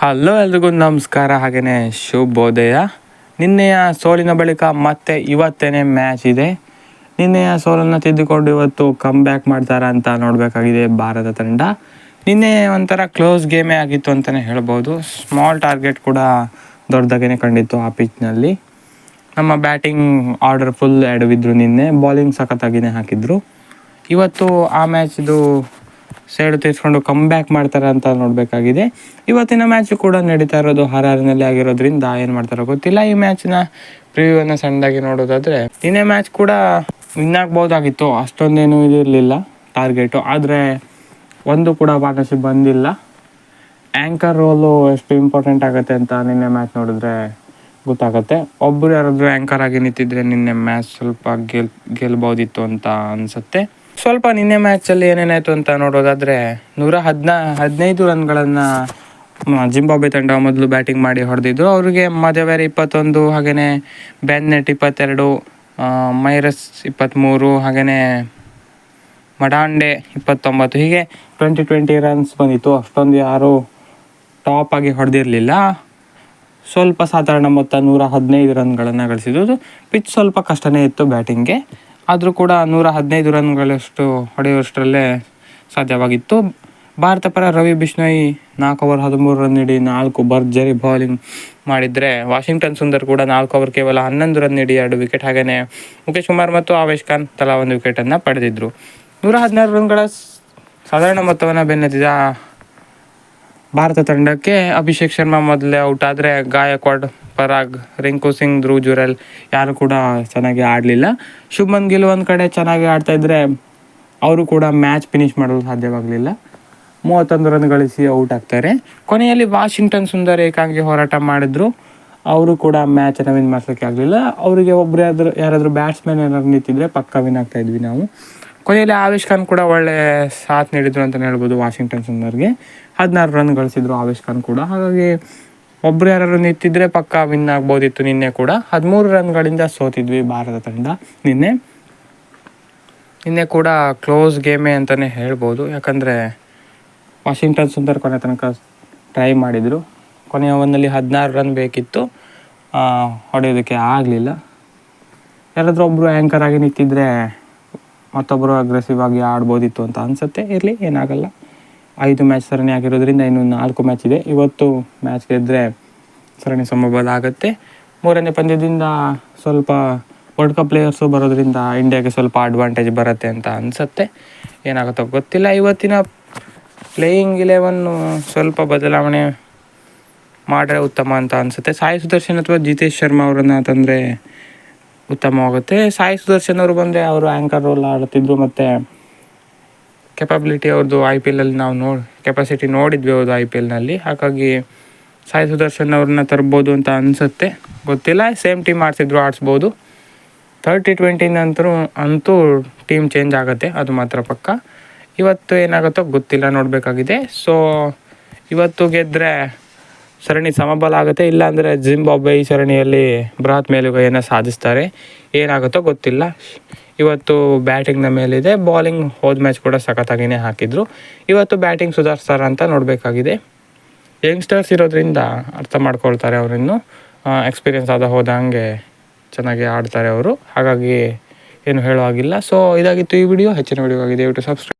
Hello ಎಲ್ರಿಗೂ ನಮಸ್ಕಾರ ಹಾಗೆಯೇ ಶುಭೋದಯ. ನಿನ್ನೆಯ ಸೋಲಿನ ಬಳಿಕ ಮತ್ತೆ ಇವತ್ತೇನೆ ಮ್ಯಾಚ್ ಇದೆ. ನಿನ್ನೆಯ ಸೋಲನ್ನು ತಿದ್ದುಕೊಂಡು ಇವತ್ತು ಕಮ್ ಬ್ಯಾಕ್ ಮಾಡ್ತಾರಾ ಅಂತ ನೋಡಬೇಕಾಗಿದೆ ಭಾರತ ತಂಡ. ನಿನ್ನೆ ಒಂಥರ ಕ್ಲೋಸ್ ಗೇಮೇ ಆಗಿತ್ತು ಅಂತಲೇ ಹೇಳ್ಬೋದು. ಸ್ಮಾಲ್ ಟಾರ್ಗೆಟ್ ಕೂಡ ದೊಡ್ಡದಾಗೇ ಕಂಡಿತ್ತು ಆ ಪಿಚ್ನಲ್ಲಿ ನಮ್ಮ ಬ್ಯಾಟಿಂಗ್ ಆರ್ಡರ್ ಫುಲ್ ಎಡವಿದ್ರು ನಿನ್ನೆ ಬಾಲಿಂಗ್ ಸಖತ್ತಾಗಿಯೇ ಹಾಕಿದ್ರು. ಇವತ್ತು ಆ ಮ್ಯಾಚ್ದು ಸೈಡ್ ತೀರಿಸ್ಕೊಂಡು ಕಮ್ ಬ್ಯಾಕ್ ಮಾಡ್ತಾರೆ ಅಂತ ನೋಡಬೇಕಾಗಿದೆ. ಇವತ್ತಿನ ಮ್ಯಾಚ್ ಕೂಡ ನಡೀತಾ ಇರೋದು ಹರಾರಿನಲ್ಲಿ ಆಗಿರೋದ್ರಿಂದ ಏನು ಮಾಡ್ತಾರೋ ಗೊತ್ತಿಲ್ಲ. ಈ ಮ್ಯಾಚ್ನ ಪ್ರಿವ್ಯೂವನ್ನು ಸಣ್ಣದಾಗಿ ನೋಡೋದಾದರೆ ನಿನ್ನೆ ಮ್ಯಾಚ್ ಕೂಡ ವಿನ್ ಆಗ್ಬೋದಾಗಿತ್ತು ಅಷ್ಟೊಂದೇನು ಇದಿರಲಿಲ್ಲ ಟಾರ್ಗೆಟು ಆದರೆ ಒಂದು ಕೂಡ ಪಾರ್ಟ್ನರ್ಶಿಪ್ ಬಂದಿಲ್ಲ. ಆ್ಯಂಕರ್ ರೋಲು ಎಷ್ಟು ಇಂಪಾರ್ಟೆಂಟ್ ಆಗುತ್ತೆ ಅಂತ ನಿನ್ನೆ ಮ್ಯಾಚ್ ನೋಡಿದ್ರೆ ಗೊತ್ತಾಗುತ್ತೆ. ಒಬ್ಬರು ಯಾರಾದರೂ ಆ್ಯಂಕರ್ ಆಗಿ ನಿಂತಿದ್ರೆ ನಿನ್ನೆ ಮ್ಯಾಚ್ ಸ್ವಲ್ಪ ಗೆಲ್ ಗೆಲ್ಬೋದಿತ್ತು ಅಂತ ಅನಿಸುತ್ತೆ. ಸ್ವಲ್ಪ ನಿನ್ನೆ ಮ್ಯಾಚಲ್ಲಿ ಏನೇನಾಯಿತು ಅಂತ ನೋಡೋದಾದರೆ ನೂರ ಹದಿನ, ಹದಿನೈದು ರನ್ಗಳನ್ನು ಜಿಂಬಾಬೆ ತಂಡ ಮೊದಲು ಬ್ಯಾಟಿಂಗ್ ಮಾಡಿ ಹೊಡೆದಿದ್ರು. ಅವರಿಗೆ ಮದವೇರ್ ಇಪ್ಪತ್ತೊಂದು ಹಾಗೆಯೇ ಬ್ಯಾನ್ನೆಟ್ ಇಪ್ಪತ್ತೆರಡು ಮೈರಸ್ ಇಪ್ಪತ್ತ್ಮೂರು ಹಾಗೆಯೇ ಮಡಾಂಡೆ ಇಪ್ಪತ್ತೊಂಬತ್ತು. ಹೀಗೆ ಟ್ವೆಂಟಿ ಟ್ವೆಂಟಿ ರನ್ಸ್ ಬಂದಿತ್ತು. ಅಷ್ಟೊಂದು ಯಾರು ಟಾಪ್ ಆಗಿ ಹೊಡೆದಿರಲಿಲ್ಲ. ಸ್ವಲ್ಪ ಸಾಧಾರಣ ಮೊತ್ತ ನೂರ ಹದಿನೈದು ರನ್ಗಳನ್ನು ಗಳಿಸಿದ್ದು. ಪಿಚ್ ಸ್ವಲ್ಪ ಕಷ್ಟನೇ ಇತ್ತು ಬ್ಯಾಟಿಂಗ್ಗೆ ಆದರೂ ಕೂಡ ನೂರ ಹದಿನೈದು ರನ್ಗಳಷ್ಟು ಹೊಡೆಯುವಷ್ಟರಲ್ಲೇ ಸಾಧ್ಯವಾಗಿತ್ತು. ಭಾರತ ಪರ ರವಿ ಬಿಷ್ಣೋಯಿ ನಾಲ್ಕು ಓವರ್ ಹದಿಮೂರು ರನ್ ನೀಡಿ ನಾಲ್ಕು ಭರ್ಜರಿ ಬೌಲಿಂಗ್ ಮಾಡಿದರೆ ವಾಷಿಂಗ್ಟನ್ ಸುಂದರ್ ಕೂಡ ನಾಲ್ಕು ಓವರ್ ಕೇವಲ ಹನ್ನೊಂದು ರನ್ ನೀಡಿ ಎರಡು ವಿಕೆಟ್ ಹಾಗೆಯೇ ಮುಖೇಶ್ ಕುಮಾರ್ ಮತ್ತು ಆವೇಶ್ ಖಾನ್ ತಲಾ ಒಂದು ವಿಕೆಟನ್ನು ಪಡೆದಿದ್ದರು ನೂರ ಹದಿನಾರು ರನ್ಗಳ ಸಾಧಾರಣ ಮೊತ್ತವನ್ನು ಬೆನ್ನತ್ತಿದ ಭಾರತ ತಂಡಕ್ಕೆ ಅಭಿಷೇಕ್ ಶರ್ಮಾ ಮೊದಲೇ ಔಟ್ ಆದರೆ ಗಾಯಕ್ವಾಡ್ ಪರಾಗ್, ರಿಂಕು ಸಿಂಗ್ ಧ್ರುವ್ ಜುರೆಲ್ ಯಾರು ಕೂಡ ಚೆನ್ನಾಗಿ ಆಡಲಿಲ್ಲ. ಶುಭ್ಮನ್ ಗಿಲ್ ಒಂದು ಕಡೆ ಚೆನ್ನಾಗಿ ಆಡ್ತಾಯಿದ್ರೆ ಅವರು ಕೂಡ ಮ್ಯಾಚ್ ಫಿನಿಶ್ ಮಾಡಲು ಸಾಧ್ಯವಾಗಲಿಲ್ಲ. ಮೂವತ್ತೊಂದು ರನ್ ಗಳಿಸಿ ಔಟ್ ಆಗ್ತಾರೆ. ಕೊನೆಯಲ್ಲಿ ವಾಷಿಂಗ್ಟನ್ ಸುಂದರ್ ಏಕಾಂಗಿ ಹೋರಾಟ ಮಾಡಿದ್ರು. ಅವರು ಕೂಡ ಮ್ಯಾಚನ್ನು ವಿನ್ ಮಾಡ್ಸೋಕ್ಕೆ ಆಗಲಿಲ್ಲ. ಅವರಿಗೆ ಒಬ್ಬರು ಯಾರಾದರೂ ಯಾರಾದರೂ ಬ್ಯಾಟ್ಸ್ಮನ್ ಏನಾದ್ರು ನಿಂತಿದ್ರೆ ಪಕ್ಕ ವಿನ್ ಆಗ್ತಾ ಇದ್ವಿ ನಾವು. ಕೊನೆಯಲ್ಲಿ ಆವೇಶ್ ಖಾನ್ ಕೂಡ ಒಳ್ಳೆ ಸಾಥ್ ನೀಡಿದ್ರು ಅಂತಲೇ ಹೇಳ್ಬೋದು ವಾಷಿಂಗ್ಟನ್ ಸುಂದರ್ಗೆ. ಹದಿನಾರು ರನ್ ಗಳಿಸಿದ್ರು ಆವೇಶ್ ಖಾನ್ ಕೂಡ. ಹಾಗಾಗಿ ಒಬ್ರು ಯಾರು ನಿಂತಿದ್ರೆ ಪಕ್ಕ ವಿನ್ ಆಗ್ಬೋದಿತ್ತು ನಿನ್ನೆ ಕೂಡ. ಹದಿಮೂರು ರನ್ಗಳಿಂದ ಸೋತಿದ್ವಿ ಭಾರತ ತಂಡ ನಿನ್ನೆ. ನಿನ್ನೆ ಕೂಡ ಕ್ಲೋಸ್ ಗೇಮೇ ಅಂತಲೇ ಹೇಳ್ಬೋದು. ಯಾಕಂದರೆ ವಾಷಿಂಗ್ಟನ್ ಸುಂದರ್ ಕೊನೆ ತನಕ ಟ್ರೈ ಮಾಡಿದರು. ಕೊನೆಯ ಒಂದಲ್ಲಿ ಹದಿನಾರು ರನ್ ಬೇಕಿತ್ತು. ಹೊಡೆಯೋದಕ್ಕೆ ಆಗಲಿಲ್ಲ. ಯಾರಾದರೂ ಒಬ್ಬರು ಆ್ಯಂಕರ್ ಆಗಿ ನಿಂತಿದ್ರೆ ಮತ್ತೊಬ್ಬರು ಅಗ್ರೆಸಿವ್ ಆಗಿ ಆಡ್ಬೋದಿತ್ತು ಅಂತ ಅನಿಸುತ್ತೆ. ಇರಲಿ, ಏನಾಗಲ್ಲ. ಐದು ಮ್ಯಾಚ್ ಸರಣಿ ಆಗಿರೋದ್ರಿಂದ ಇನ್ನು ನಾಲ್ಕು ಮ್ಯಾಚ್ ಇದೆ. ಇವತ್ತು ಮ್ಯಾಚ್ ಗೆದ್ದರೆ ಸರಣಿ ಸಮಬಲ ಆಗುತ್ತೆ. ಮೂರನೇ ಪಂದ್ಯದಿಂದ ಸ್ವಲ್ಪ ವರ್ಲ್ಡ್ ಕಪ್ ಪ್ಲೇಯರ್ಸು ಬರೋದ್ರಿಂದ ಇಂಡಿಯಾಗೆ ಸ್ವಲ್ಪ ಅಡ್ವಾಂಟೇಜ್ ಬರುತ್ತೆ ಅಂತ ಅನಿಸುತ್ತೆ. ಏನಾಗುತ್ತೋ ಗೊತ್ತಿಲ್ಲ. ಇವತ್ತಿನ ಪ್ಲೇಯಿಂಗ್ ಇಲೆವನ್ನು ಸ್ವಲ್ಪ ಬದಲಾವಣೆ ಮಾಡ್ರೆ ಉತ್ತಮ ಅಂತ ಅನಿಸುತ್ತೆ. ಸಾಯಿ ಸುದರ್ಶನ್ ಅಥವಾ ಜಿತೇಶ್ ಶರ್ಮಾ ಅವರನ್ನು ತಂದರೆ ಉತ್ತಮವಾಗುತ್ತೆ. ಸಾಯಿ ಸುದರ್ಶನ್ ಅವರು ಬಂದರೆ ಅವರು ಆ್ಯಂಕರ್ ರೋಲ್ ಆಡುತ್ತಿದ್ದರು ಮತ್ತು ಕೆಪಾಬಿಲಿಟಿ ಅವ್ರದ್ದು ಐ ಪಿ ಎಲ್ಲಲ್ಲಿ ನಾವು ನೋಡಿ ಕೆಪಾಸಿಟಿ ನೋಡಿದ್ವಿ ಅವ್ರದ್ದು ಐ ಪಿ ಎಲ್ನಲ್ಲಿ ಹಾಗಾಗಿ ಸಾಯಿ ಸುದರ್ಶನ್ ಅವ್ರನ್ನ ತರ್ಬೋದು ಅಂತ ಅನಿಸುತ್ತೆ. ಗೊತ್ತಿಲ್ಲ ಸೇಮ್ ಟೀಮ್ ಆಡಿಸಿದ್ರು, ಆಡಿಸ್ಬೋದು. ತರ್ಟಿ ಟ್ವೆಂಟಿ ನಂತರ ಅಂತೂ ಟೀಮ್ ಚೇಂಜ್ ಆಗುತ್ತೆ, ಅದು ಮಾತ್ರ ಪಕ್ಕ. ಇವತ್ತು ಏನಾಗುತ್ತೋ ಗೊತ್ತಿಲ್ಲ, ನೋಡಬೇಕಾಗಿದೆ. ಸೊ ಇವತ್ತು ಗೆದ್ದರೆ ಸರಣಿ ಸಮಬಲ ಆಗುತ್ತೆ, ಇಲ್ಲಾಂದರೆ ಜಿಂಬಾಬ್ವೆ ಈ ಸರಣಿಯಲ್ಲಿ ಬೃಹತ್ ಮೇಲುಗೈಯನ್ನು ಸಾಧಿಸ್ತಾರೆ. ಏನಾಗುತ್ತೋ ಗೊತ್ತಿಲ್ಲ. ಇವತ್ತು ಬ್ಯಾಟಿಂಗ್ನ ಮೇಲಿದೆ. ಬಾಲಿಂಗ್ ಹೋದ ಮ್ಯಾಚ್ ಕೂಡ ಸಖತ್ತಾಗಿಯೇ ಹಾಕಿದ್ರು. ಇವತ್ತು ಬ್ಯಾಟಿಂಗ್ ಸುಧಾರಿಸ್ತಾರ ಅಂತ ನೋಡಬೇಕಾಗಿದೆ. ಯಂಗ್ಸ್ಟರ್ಸ್ ಇರೋದ್ರಿಂದ ಅರ್ಥ ಮಾಡ್ಕೊಳ್ತಾರೆ ಅವರಿನ್ನು. ಎಕ್ಸ್ಪೀರಿಯನ್ಸ್ ಆದ ಹೋದಂಗೆ ಚೆನ್ನಾಗಿ ಆಡ್ತಾರೆ ಅವರು. ಹಾಗಾಗಿ ಏನು ಹೇಳೋ ಆಗಿಲ್ಲ ಸೊ ಇದಾಗಿತ್ತು ಈ ವಿಡಿಯೋ ಹೆಚ್ಚಿನ ವಿಡಿಯೋ ಆಗಿದೆ ದಯವಿಟ್ಟು ಸಬ್ಸ್ಕ್ರೈಬ್